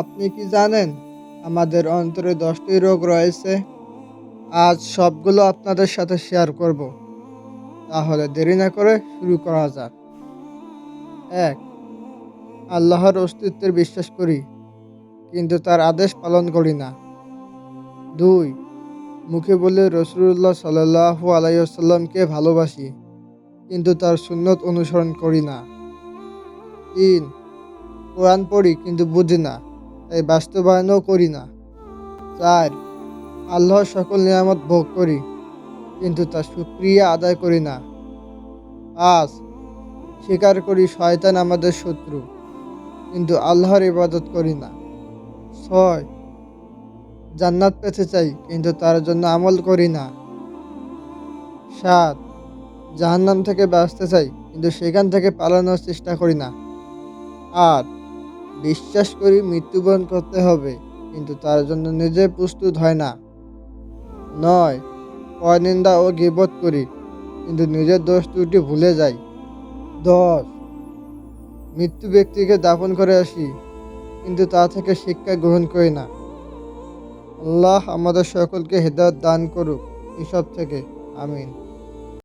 আপনি কি জানেন? আমাদের অন্তরে দশটি রোগ রয়েছে। আজ সবগুলো আপনাদের সাথে শেয়ার করব। তাহলে দেরি না করে শুরু করা যাক। এক, আল্লাহর অস্তিত্বের বিশ্বাস করি, কিন্তু তার আদেশ পালন করি না। দুই, মুখে বলে রসুল্লাহ সাল্লাহু আলাইসাল্লামকে ভালোবাসি, কিন্তু তার সুন্নত অনুসরণ করি না। তিন, কোরআন পড়ি, কিন্তু বুঝি না। তাই বাস্তবায়নও করি না। চার আল্লাহর সকল নিয়ামত ভোগ করি, কিন্তু তার সুক্রিয়া আদায় করি না। পাঁচ স্বীকার করি শয়তান আমাদের শত্রু, কিন্তু আল্লাহর ইবাদত করি না। ছয়, জান্নাত পেতে চাই, কিন্তু তার জন্য আমল করি না। সাত, জাহান্নাম থেকে বাঁচতে চাই, কিন্তু সেখান থেকে পালানোর চেষ্টা করি না। আট বিশ্বাস করি মৃত্যুবরণ করতে হবে, কিন্তু তার জন্য নিজে প্রস্তুত হয় না। নয় পয়নিন্দা ও গিবত করি, কিন্তু নিজের দোষ ত্রুটি ভুলে যাই। দশ, মৃত্যু ব্যক্তিকে দাফন করে আসি, কিন্তু তা থেকে শিক্ষা গ্রহণ করি না। আল্লাহ আমাদের সকলকে হেদায়ত দান করুক, এসব থেকে। আমিন।